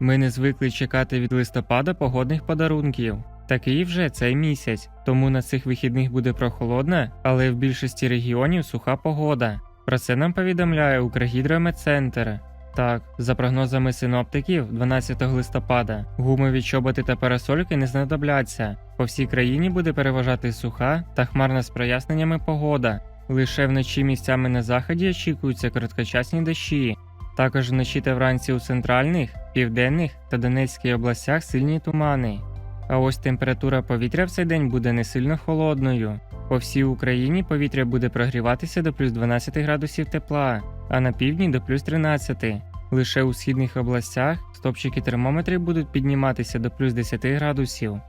Ми не звикли чекати від листопада погодних подарунків. Такий вже цей місяць, тому на цих вихідних буде прохолодна, але в більшості регіонів суха погода. Про це нам повідомляє Укргідрометцентр. Так, за прогнозами синоптиків, 12 листопада гумові чоботи та парасольки не знадобляться. По всій країні буде переважати суха та хмарна з проясненнями погода. Лише вночі місцями на заході очікуються короткочасні дощі. Також вночі та вранці у центральних, південних та Донецькій областях сильні тумани. А ось температура повітря в цей день буде не сильно холодною. По всій Україні повітря буде прогріватися до плюс 12 градусів тепла, а на півдні до плюс 13. Лише у східних областях стопчики термометрів будуть підніматися до плюс 10 градусів.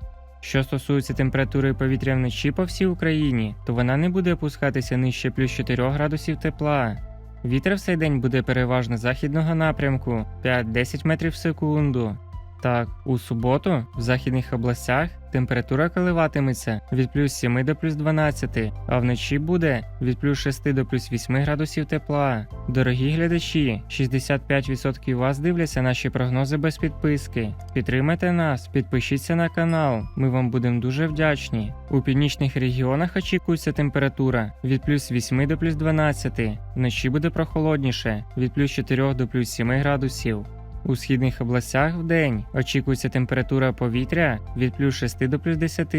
Що стосується температури повітря вночі по всій Україні, то вона не буде опускатися нижче плюс 4 градусів тепла. Вітер в цей день буде переважно західного напрямку 5-10 метрів в секунду. Так, у суботу в західних областях температура коливатиметься від плюс 7 до плюс 12, а вночі буде від плюс 6 до плюс 8 градусів тепла. Дорогі глядачі, 65% вас дивляться наші прогнози без підписки. Підтримайте нас, підпишіться на канал, ми вам будемо дуже вдячні. У північних регіонах очікується температура від плюс 8 до плюс 12, вночі буде прохолодніше від плюс 4 до плюс 7 градусів. У східних областях в день очікується температура повітря від плюс 6 до плюс 10,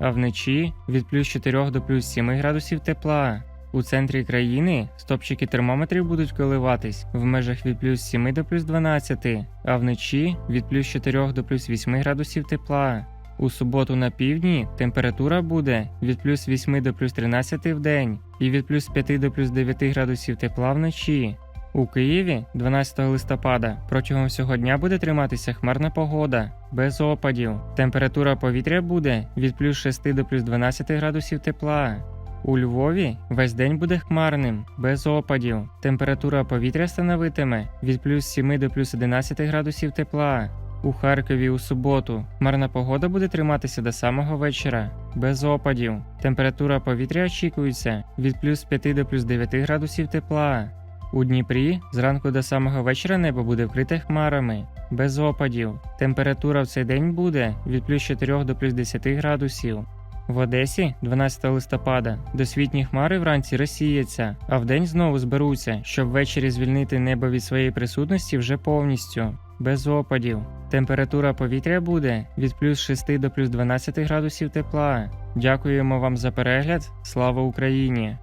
а вночі від плюс 4 до плюс 7 градусів тепла. У центрі країни стопчики термометрів будуть коливатись в межах від плюс 7 до плюс 12, а вночі від плюс 4 до плюс 8 градусів тепла. У суботу на півдні температура буде від плюс 8 до плюс 13 в день і від плюс 5 до плюс 9 градусів тепла вночі. У Києві 12 листопада протягом всього дня буде триматися хмарна погода, без опадів. Температура повітря буде від плюс 6 до плюс 12 градусів тепла. У Львові весь день буде хмарним, без опадів. Температура повітря становитиме від плюс 7 до плюс 11 градусів тепла. У Харкові у суботу хмарна погода буде триматися до самого вечора, без опадів. Температура повітря очікується від плюс 5 до плюс 9 градусів тепла. У Дніпрі зранку до самого вечора небо буде вкрите хмарами, без опадів. Температура в цей день буде від плюс 4 до плюс 10 градусів. В Одесі 12 листопада досвітні хмари вранці розсіяться, а вдень знову зберуться, щоб ввечері звільнити небо від своєї присутності вже повністю, без опадів. Температура повітря буде від плюс 6 до плюс 12 градусів тепла. Дякуємо вам за перегляд. Слава Україні!